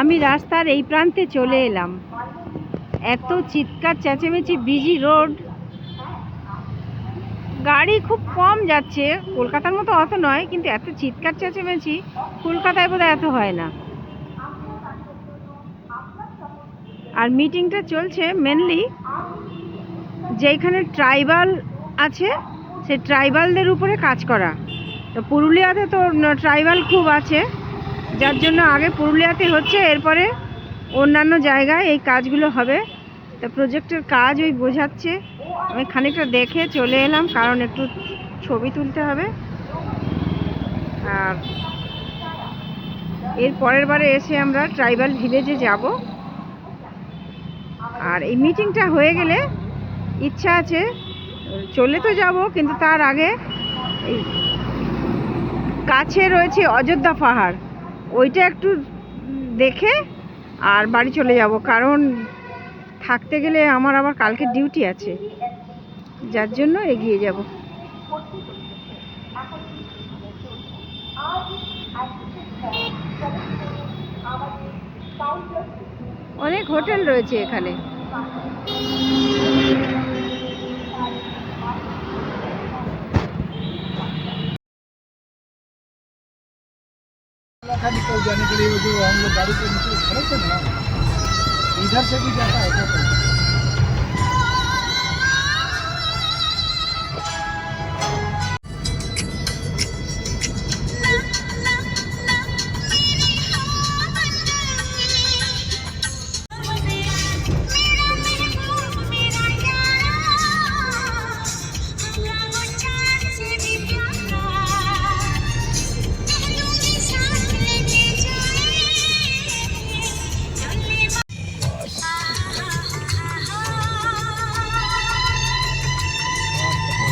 আমি রাস্তার এই প্রান্তে চলে এলাম। এত চিৎকার, চেঁচেমেচি বিজি রোড গাড়ি খুব কম যাচ্ছে, কলকাতার মতো অত নয়, কিন্তু এত চিৎকার, চেঁচেমেচি, কলকাতায় বোধহয় এত হয় না। আর মিটিংটা চলছে মেনলি যেখানে ট্রাইবাল আছে, সেই ট্রাইবালদের উপরে কাজ করা। তো পুরুলিয়াতে তো ট্রাইবাল খুব আছে। যার জন্য আগে পুরুলিয়াতে হচ্ছে, এরপরে অন্যান্য জায়গায় এই কাজগুলো হবে। তা প্রজেক্টের কাজ ওই বোঝাচ্ছে। আমি খানিকটা দেখে চলে এলাম, কারণ একটু ছবি তুলতে হবে। আর এর পরের বারে এসে আমরা ট্রাইবাল ভিলেজে যাব। আর এই মিটিংটা হয়ে গেলে ইচ্ছা আছে, চলে তো যাব, কিন্তু তার আগে এই কাছে রয়েছে অযোধ্যা পাহাড়। ওইটা একটু দেখে আর বাড়ি চলে যাব, কারণ থাকতে গেলে আমার আবার কালকে ডিউটি আছে। যার জন্য এগিয়ে যাব। অনেক হোটেল রয়েছে এখানে। था निकल जाने के लिए वो जो हम लोग गाड़ी पे नीचे खड़े थे ना इधर से भी जाता है क्या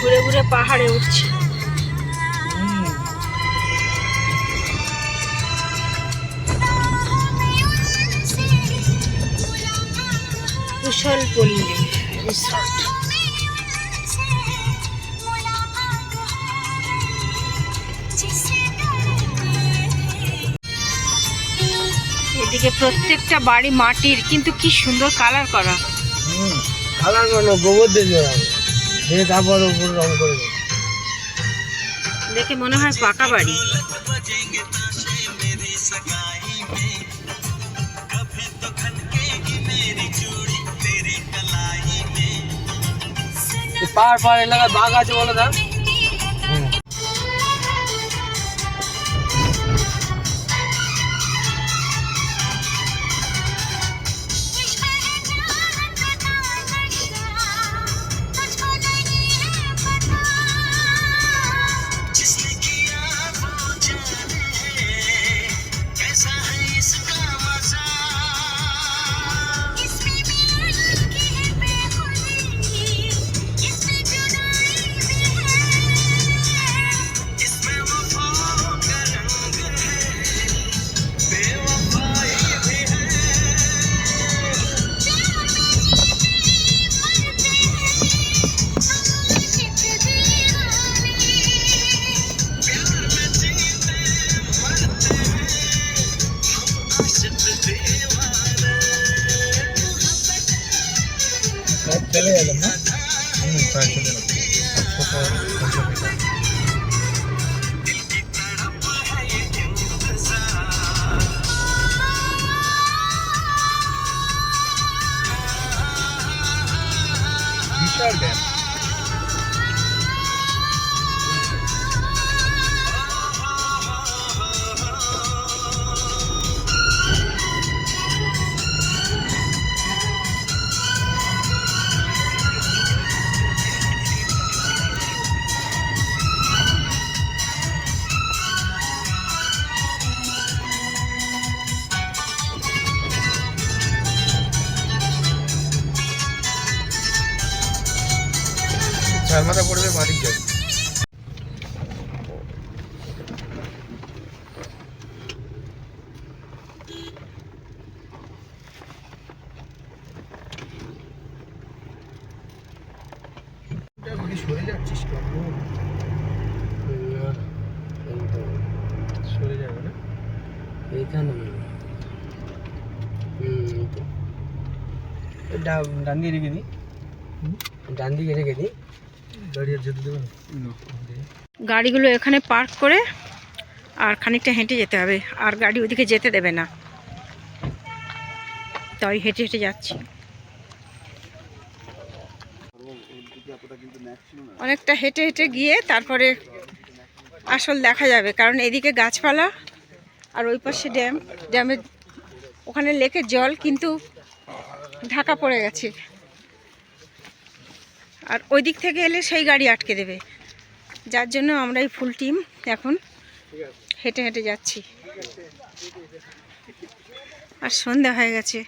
ঘুরে ঘুরে পাহাড়ে উঠছে। এদিকে প্রত্যেকটা বাড়ি মাটির, কিন্তু কি সুন্দর কালার করা। কালার মানে গোবর দিয়ে দিয়ে তারপর উপর রং করে দেবো। দেখে মনে হয় পাকা বাড়ি। পাহাড় পাহাড় এলাকায় বাঘ আছে বলে দাও ডান দিয়ে রেখে দিই ডান দিকে রেখে দিই গাড়ি আর যেতে দেবেন গাড়িগুলো এখানে পার্ক করে আর খানিকটা হেঁটে যেতে হবে আর গাড়ি ওদিকে যেতে দেবে না। তাই হেঁটে হেঁটে যাচ্ছি। অনেকটা হেঁটে হেঁটে গিয়ে তারপরে আসল দেখা যাবে কারণ এদিকে গাছপালা আর ওই পাশে ড্যাম ড্যামের ওখানে লেকের জল কিন্তু ঢাকা পড়ে গেছে। আর ওই দিক থেকে এলে সেই গাড়ি আটকে দেবে। যার জন্য আমরা এই ফুল টিম এখন হেঁটে হেঁটে যাচ্ছি। আর সন্ধ্যা হয়ে গেছে।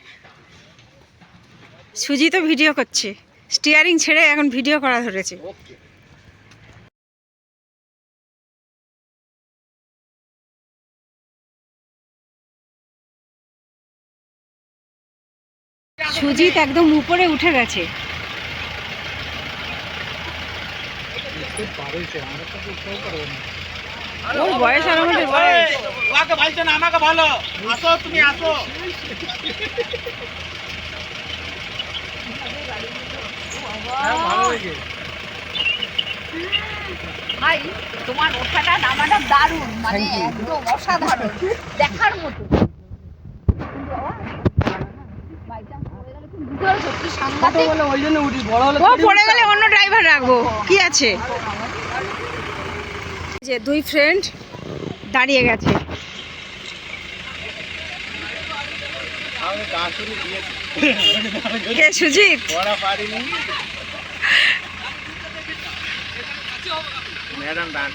সুজি তো ভিডিও করছে। স্টিয়ারিং ছেড়ে এখন ভিডিও করা ধরেছে। সুজিত একদম উপরে উঠে গেছে। ওর বয়স আর আমাদের বয়স। ওকে না আমাকে ভালো আসো তুমি আসো। হ্যাঁ ভাই তোমার ওঠাটা নামাটা দারুণ মানে একদম অসাধারণ দেখার মতো কিন্তু আবার by chance পড়ে গেলে খুব বুঝতে পারছ কি ছোট বলে ওই জন্য উঠি বড় হলে ও পড়ে গেলে অন্য ড্রাইভার রাখব। কি আছে? যে দুই ফ্রেন্ড দাঁড়িয়ে গেছে। কে সুজিত? ম্যাডাম ডান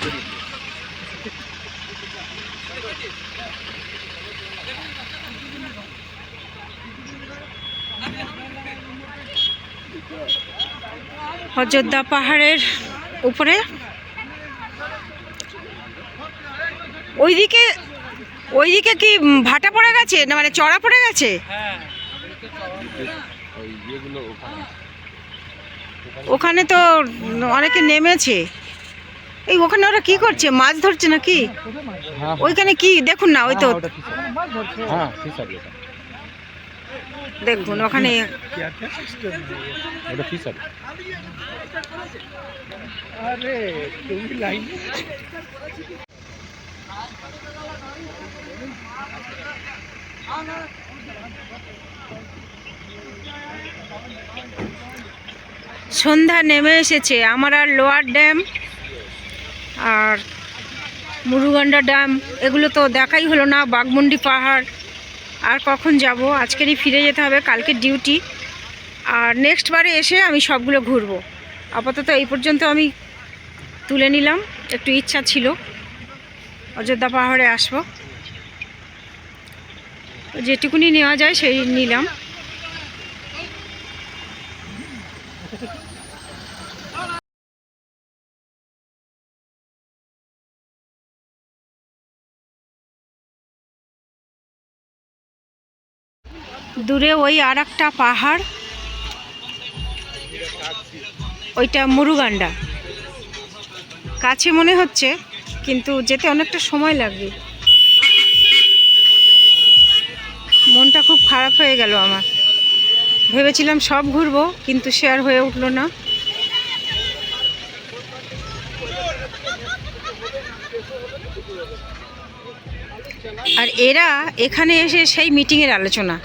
অযোধ্যা পাহাড়ের উপরে। ওইদিকে ওইদিকে কি ভাটা পড়ে গেছে না মানে চড়া পড়ে গেছে? ওখানে তো অনেকে নেমেছে। এই ওখানে ওরা কি করছে? মাছ ধরছে নাকি? ওইখানে কি? দেখুন না ওই তো। হ্যাঁ দেখুন ওখানে ওটা ঠিক আছে আরে তুমি লাইন সন্ধ্যা নেমে এসেছে আমার আর লোয়ার ড্যাম আর মুরুগন্ডা ড্যাম এগুলো তো দেখাই হলো না বাঘমুন্ডি পাহাড়। আর কখন যাব? আজকেরই ফিরে যেতে হবে, কালকে ডিউটি আর নেক্সট বারে এসে আমি সবগুলো ঘুরব। আপাতত এই পর্যন্ত আমি তুলে নিলাম, একটু ইচ্ছা ছিল। অযোধ্যা পাহাড়ে আসব। যেটুকুনি নেওয়া যায় সেই নিলাম। দূরে ওই আর একটা পাহাড়। ওইটা মুরুগান্ডা। কাছে মনে হচ্ছে, কিন্তু যেতে অনেকটা সময় লাগবে। মনটা খুব খারাপ হয়ে গেল আমার। ভেবেছিলাম সব ঘুরবো, কিন্তু আর হয়ে উঠল না। আর এরা এখানে এসে সেই মিটিংয়ের আলোচনা।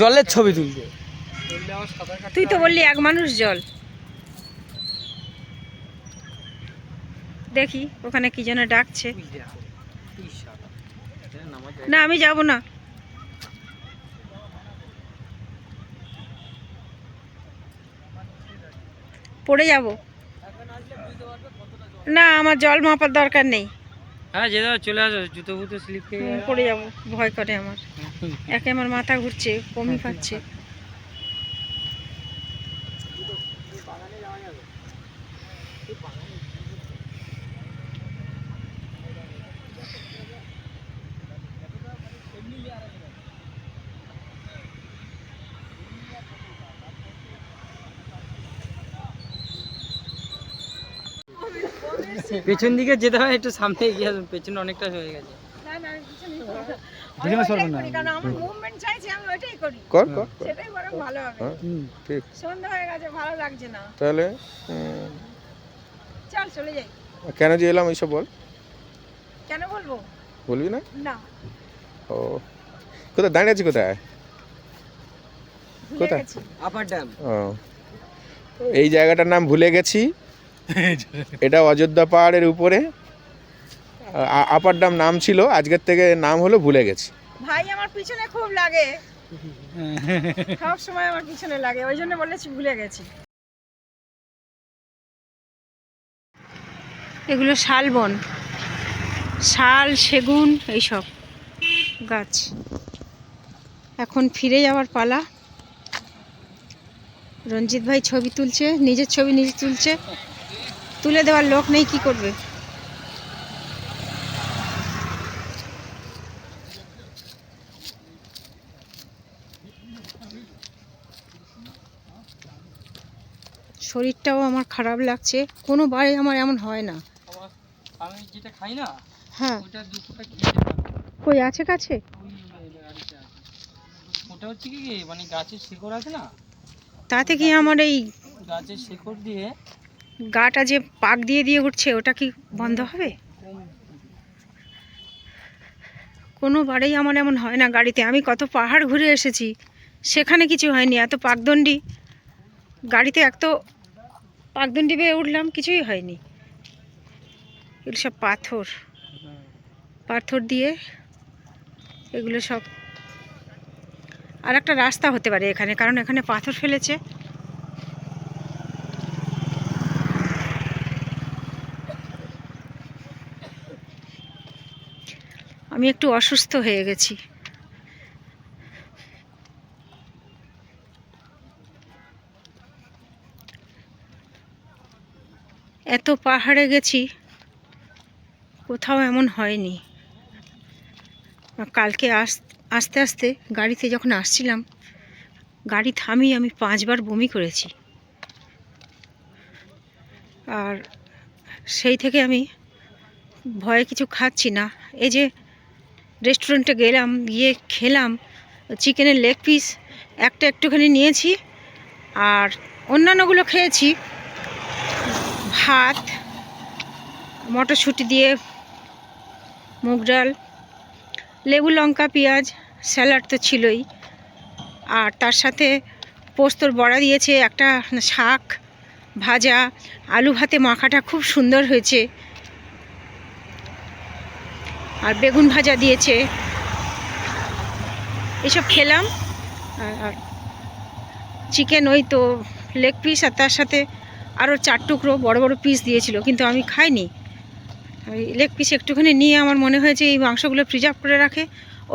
জলের ছবি তুলবে। তুই তো বললি এক মানুষ জল। দেখি ওখানে কি যেন ডাকছে। না আমি যাব না। পড়ে যাব। না আমার জল মাপার দরকার নেই। হ্যাঁ যেতে দাদা চলে আসো জুতো ফুতো স্লিপ পড়ে যাব। ভয় করে আমার। একে আমার মাথা ঘুরছে বমি পাচ্ছে। পেছন দিকে যেতে হয় একটু সামনে এগিয়ে আসুন পেছনে অনেকটা হয়ে গেছে। তাহলে উম, চলে যাই। কেন যে এলাম এইসব বল। কেন বলব? বলবি না? না। ও কোথায় দাঁড়িয়ে আছি কোথায়? কোথায়? আপার ড্যাম ও এই জায়গাটার নাম ভুলে গেছি। এটা অযোধ্যা পাহাড়ের উপরে আপার ডাম নাম ছিল আজকের থেকে নাম হলো ভুলে গেছি। ভাই আমার পিছনে খুব লাগে। সব সময় আমার পিছনে লাগে ওই জন্য বলেছি ভুলে গেছি। এগুলো শালবন শাল সেগুন এইসব গাছ। এখন ফিরে যাওয়ার পালা। রঞ্জিত ভাই ছবি তুলছে নিজের ছবি নিজে তুলছে। তুলে দেওয়ার লোক নেই কি করবে? শরীরটাও আমার খারাপ লাগছে। কোনো বারে আমার এমন হয় না। আমি যেটা খাই না হ্যাঁ। ওটা দুপুরটা কই আছে কাছে। ওটা হচ্ছে কি মানে গাছের শিকড় আছে না? তাতে কি আমার এই গাছের শিকড় দিয়ে গাটা যে পাক দিয়ে দিয়ে উঠছে ওটা কি বন্ধ হবে? কোনো বারেই আমার এমন হয় না গাড়িতে। আমি কত পাহাড় ঘুরে এসেছি সেখানে কিছু হয়নি। এত পাকদণ্ডি। গাড়িতে এক তো পাকদণ্ডি বেয়ে উঠলাম কিছুই হয়নি। এগুলো সব পাথর। পাথর দিয়ে এগুলো সব আর একটা রাস্তা হতে পারে এখানে কারণ এখানে পাথর ফেলেছে। আমি একটু অসুস্থ হয়ে গেছি। এত পাহাড়ে গেছি, কোথাও এমন হয়নি। কালকে আস, আস্তে আস্তে গাড়িতে যখন আসছিলাম, গাড়ি থামিয়ে আমি পাঁচবার বমি করেছি। আর সেই থেকে আমি ভয়ে কিছু খাচ্ছি না। এই যে রেস্টুরেন্টে গেলাম, গিয়ে খেলাম, চিকেনের লেগ পিস একটা একটুখানি নিয়েছি আর অন্যান্যগুলো খেয়েছি। ভাত, মটরশুঁটি দিয়ে মুগ ডাল, লেবু লঙ্কা, পেঁয়াজ, স্যালাড তো ছিলই। আর তার সাথে পোস্তর বড়া দিয়েছে, একটা শাক ভাজা, আলু ভাতে মাখাটা খুব সুন্দর হয়েছে। আর বেগুন ভাজা দিয়েছে। এসব খেলাম। আর চিকেন ওই তো লেগ পিস আর তার সাথে আরও চার টুকরো বড় বড় পিস দিয়েছিল, কিন্তু আমি খাইনি। ওই লেগ পিস একটুখানি নিয়ে আমার মনে হয়েছে এই মাংসগুলো প্রিজার্ভ করে রাখে।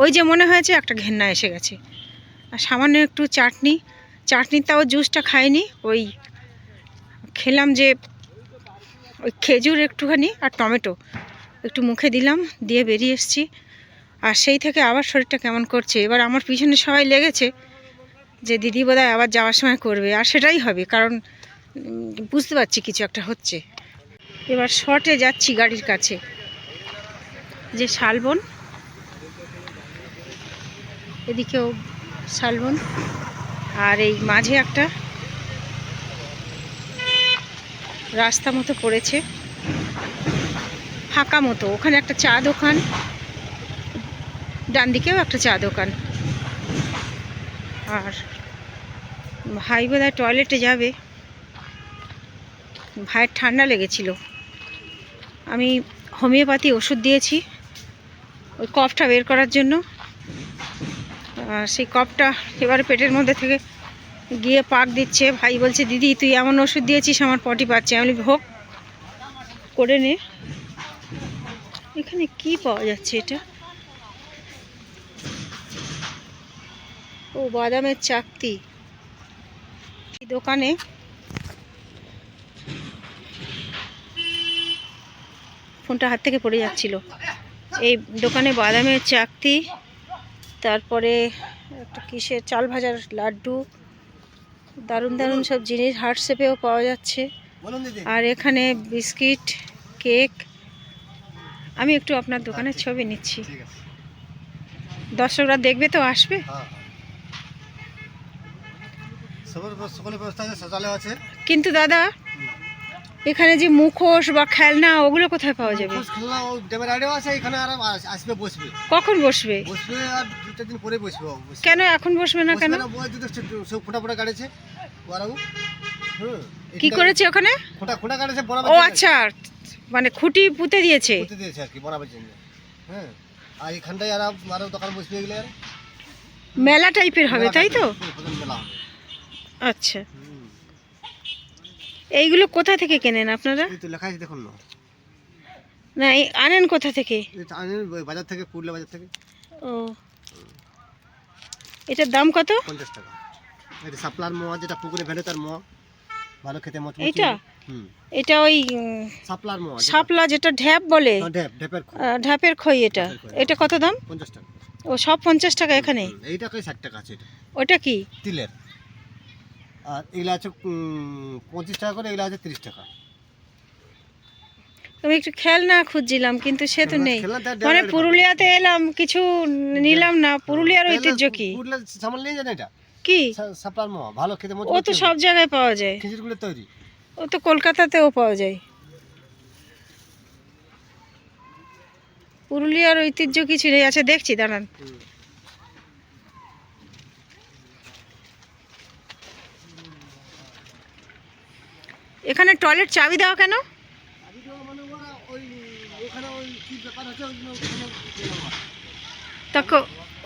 ওই যে মনে হয়েছে একটা ঘেন্না এসে গেছে। আর সামান্য একটু চাটনি। চাটনি তাও জুসটা খাইনি, ওই খেলাম যে ওই খেজুর একটুখানি আর টমেটো। একটু মুখে দিলাম, দিয়ে বেরিয়ে এসেছি। আর সেই থেকে আবার শরীরটা কেমন করছে? এবার আমার পিছনে সবাই লেগেছে যে দিদি বোধহয় আবার যাওয়ার সময় করবে। আর সেটাই হবে, কারণ বুঝতে পারছি কিছু একটা হচ্ছে। এবার শর্টে যাচ্ছি গাড়ির কাছে। যে শালবন। এদিকেও শালবন। আর এই মাঝে একটা রাস্তা মতো পড়েছে। ফাঁকা মতো। ওখানে একটা চা দোকান, ডান দিকেও একটা চা দোকান। আর ভাই বোধহয় টয়লেটে যাবে। ভাইয়ের ঠান্ডা লেগেছিল। আমি হোমিওপ্যাথি ওষুধ দিয়েছি ওই কফটা বের করার জন্য। সেই কফটা এবারে পেটের মধ্যে থেকে গিয়ে পাক দিচ্ছে। ভাই বলছে, দিদি, তুই এমন ওষুধ দিয়েছিস, আমার পটি পাচ্ছে। আমি হোক, করে নে। এখানে কি পাওয়া যাচ্ছে এটা? ও বাদামের চাকতি। এই দোকানে ফোনটা হাত থেকে পড়ে যাচ্ছিল। এই দোকানে বাদামের চাকতি তারপরে একটা কিসের চাল ভাজার লাড্ডু দারুণ দারুণ সব জিনিস হার্ট শেপেও পাওয়া যাচ্ছে। আর এখানে বিস্কিট কেক আমি একটু আপনার দোকানের ছবি নিচ্ছি দর্শকরা দেখবে তো আসবে হ্যাঁ কিন্তু দাদা এখানে যে মুখোশ বা খেলনা ওগুলো কোথায় পাওয়া যাবে খোঁজ খেলনা ও ড্যামের আছে এখানে আর আসবে বসবে কখন বসবে বসবে আর দু দিন পরে বসবে কেন এখন বসবে না কেন ফোটা ফোটা কাটেছে কি করেছে ওখানে? ফোটা ফোটা কাটেছে বনাবার ও আচ্ছা মানে খুঁটি পুঁতে দিয়েছে। পুঁতে দিয়েছে আর কি বনাবার জন্য। হ্যাঁ আর এখানটায় আর আরও দোকান বসবে এগুলো আর। মেলা টাইপের হবে তাই তো? আচ্ছা। এইগুলো কোথা থেকে কেনেন আপনারা? এই তো লেখা আছে দেখুন না। না এই আনেন কোথা থেকে? এটা আনি ওই বাজার থেকে পুরুলিয়া বাজার থেকে। ও। এটার দাম কত? পঞ্চাশ টাকা। এটা সাপ্লার মোয়া যেটা পুকুরে ভেড়ে তার মোয়া। ভালো খেতে মচমচে এইটা? হুম। এটা ওই মোয়া যেটা- শাপলা যেটা ঢ্যাপ বলে? হ্যাঁ, ঢেপ ঢেপের ঢ্যাপের খই এটা। এটা কত দাম? পঞ্চাশ টাকা। ও সব পঞ্চাশ টাকা এখানে? এইটা কই ষাট টাকা আছে এটা। ওটা কি? তিলের। আর এগুলো আছে উম, পঁচিশ টাকা করে এগুলো আছে তিরিশ টাকা। আমি একটু খেলনা খুঁজছিলাম কিন্তু সে তো নেই। মানে পুরুলিয়াতে এলাম কিছু নিলাম না। পুরুলিয়ার ঐতিহ্য কি? নিয়ে এটা। কি? সাপলার মোয়া ভালো খেতে ও তো সব জায়গায় পাওয়া যায়। খিচুড়িগুলো তৈরি। ও তো কলকাতাতেও পাওয়া যায়। পুরুলিয়ার ঐতিহ্য কিছু নেই। আচ্ছা দেখছি দাঁড়ান। এখানে টয়লেট চাবি দেওয়া কেন? মানে আছে। তা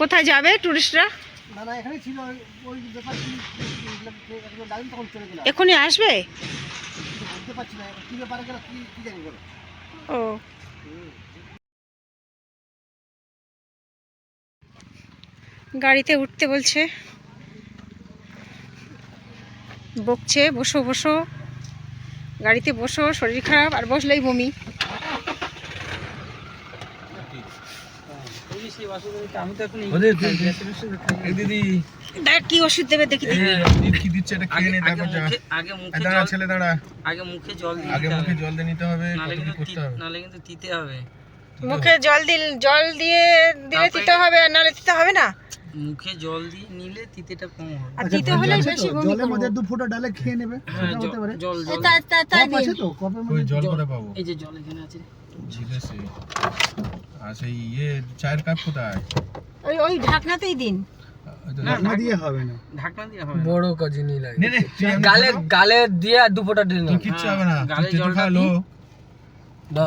কোথায় যাবে টুরিস্টরা না না এখানে ছিল। ওই- ওই ব্যাপার কি তখন চলে গেলাম এখনই আসবে? বুঝতে পারছি না কি ব্যাপারে গেল কি কি জানি বলো। ও। গাড়িতে উঠতে বলছে। বকছে বসো বসো। গাড়িতে বসো শরীর খারাপ আর বসলেই বমি। দিদি। দেখ কি ওষুধ দেবে দেখি। কি দিচ্ছে এটা খেয়ে নে তারপর যা। আগে মুখে দাঁড়া জল ছেলে দাঁড়া। আগে মুখে জল দিয়ে আগে মুখে জল দিয়ে নিতে হবে নালে কিন্তু তি- তিতে হবে। মুখে জল দিল জল দিয়ে দিলে দিতে হবে আর নাহলে দিতে হবে না? মুখে জল দিয়ে নিলে তিতেটা কম হবে। আর দিতে হলে বেশি বমি জলের মধ্যে দু ফোঁটা ডালে খেয়ে নেবে হ্যাঁ, সেটা হতে পারে। জল জল তাই তাই তাই কপ আছে তো? ওই মধ্যে জল কোথায় পাবো। এই যে জল এখানে আছে। ঠিক আছে। আর সেই ইয়ে চায়ের কাপ কোথায়? ওই ওই ঢাকনাতেই দিন। ওই তো না, না দিয়ে হবে না। ঢাকনা দিয়ে হবে বড় কাজে নিয়ে লাগে। নে নে তুই এমনি গালে গালে দিয়ে দু ফোঁটা দিল তোর কিচ্ছু হবে না। গালে তুই তেতো জলটা খাওয়া দিই। লোক।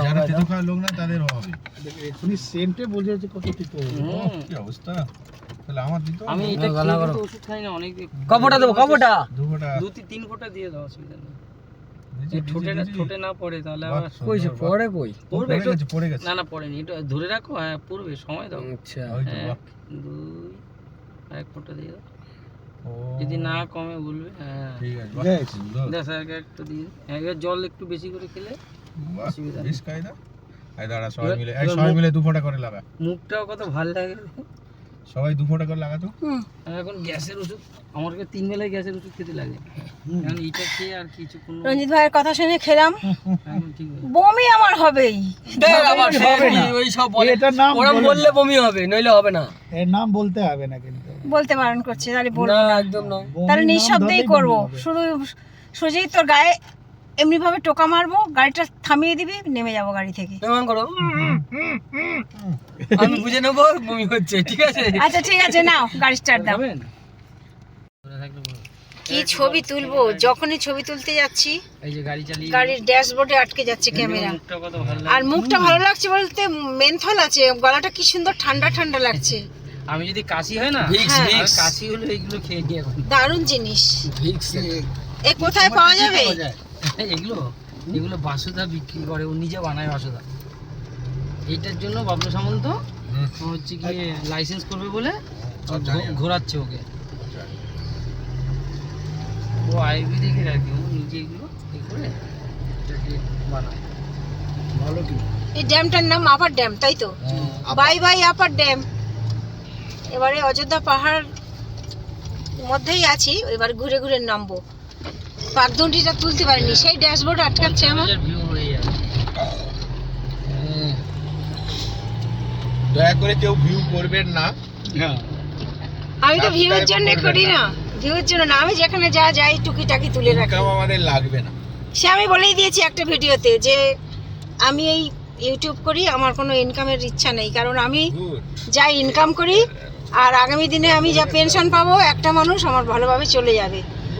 যারা তেতো খাওয়া লোক না তাদের হবে। এখনই সেন্টে বোঝা যাচ্ছে কত তিতো কি অবস্থা? তাহলে আমার দিতে আমি এটা ওষুধ খাই না অনেক কপটা দেবো কপটা। দু ফোঁটা দু তিন ফোঁটা দিয়ে দাও অসুবিধা নেই। ঠোঁটে ঠোঁটে না পড়ে তাহলে আবার সুন্দর, কইছে বাহ। কই? পড়বে একটু- পড়ে গেছে। না না পড়েনি এটা ধরে রাখো হ্যাঁ পড়বে সময় দাও। আচ্ছা। ওই তো, এক বাহ। দুই এক ফোঁটা দিয়ে দাও। যদি না কমে বলবে হ্যাঁ। ঠিক আছে একটু দিয়ে একবার জল একটু বেশি করে খেলে অসুবিধা নেই। বেশ কায়দা। এই দাঁড়া সবাই মিলে সবাই মিলে দু ফোঁটা করে লাগা মুখটাও কত ভালো লাগে। সবাই দু ফোঁটা করে লাগাতো। এখন গ্যাসের ওষুধ আমাকে তিন বেলায় গ্যাসের ওষুধ খেতে লাগে। এখন এইটা খেয়ে আর কিছু কোনো রঞ্জিত ভাইয়ের কথা শুনে খেলাম। বমি আমার হবেই। ওই সব বলে এটার নাম ওরা বললে বমি হবে নইলে হবে না। এর নাম বলতে হবে না কিন্তু। বলতে বারণ করছে তাহলে বলব না একদম নয় তাহলে নিঃশব্দেই করব। শুধু সুজি তোর গায়ে এমনি ভাবে টোকা মারবো গাড়িটা থামিয়ে দিবি নেমে যাব গাড়ি থেকে। কেমন করো। আমি বুঝে নেব বমি হচ্ছে ঠিক আছে? আচ্ছা ঠিক আছে নাও গাড়ি স্টার্ট দাও। কি ছবি তুলবো? যখনই ছবি তুলতে যাচ্ছি এই যে গাড়ি চালিয়ে গাড়ির ড্যাশবোর্ডে আটকে যাচ্ছে ক্যামেরা। মুখটা কত ভালো আর মুখটা ভালো লাগছে বলতে মেনথল আছে গলাটা কি সুন্দর ঠান্ডা ঠান্ডা লাগছে। আমি যদি কাশি হয় না হ্যাঁ। কাশি হলে এইগুলো খেয়ে নিই দারুণ জিনিস। এ কোথায় পাওয়া যাবে? এগুলো? এগুলো বাসুদা বিক্রি করে ও নিজে বানায় বাসুদা। এইটার জন্য বাবলু সামন্ত হচ্ছে কি লাইসেন্স করবে বলে ঘোরাচ্ছে ওকে। ও আয়ুর্বেদিকের আর কি ও নিজে এগুলো এ করে এটাকে বানায়। ভালো কি? এই ড্যামটার নাম আপার ড্যাম তাই তো? Bye bye upper dam. এবারে অযোধ্যা পাহাড় মধ্যেই আছি এবার ঘুরে ঘুরে নামবো। পাকদণ্ডিটা তুলতে পারিনি সেই ড্যাশবোর্ড আটকাচ্ছে আমার। হয়ে দয়া করে কেউ ভিউ করবেন না। হ্যাঁ। আমি তো ভিউর জন্য করি না। ভিউর জন্য না আমি যেখানে যা যাই টুকিটাকি তুলে রাখি। আমাদের লাগবে না। সে আমি বলেই দিয়েছি একটা ভিডিওতে যে আমি এই ইউটিউব করি আমার কোনো ইনকামের ইচ্ছা নেই কারণ আমি যা ইনকাম করি আর আগামী দিনে আমি যা পেনশন পাবো একটা মানুষ আমার ভালোভাবে চলে যাবে।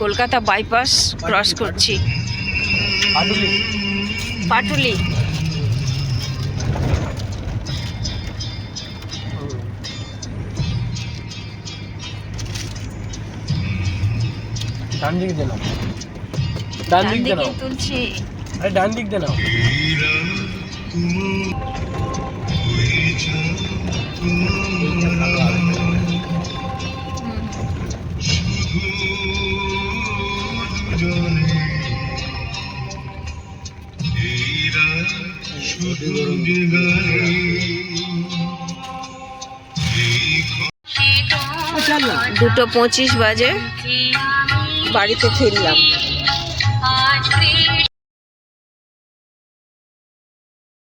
কলকাতা বাইপাস ক্রস করছি। পাটুলি? ডান দিক দিয়ে নাও। ডান দিক দিয়ে নাও। তুলছি। আরে ডান দিক দিয়ে নাও। দুটো পঁচিশ বাজে। বাড়িতে ফিরলাম।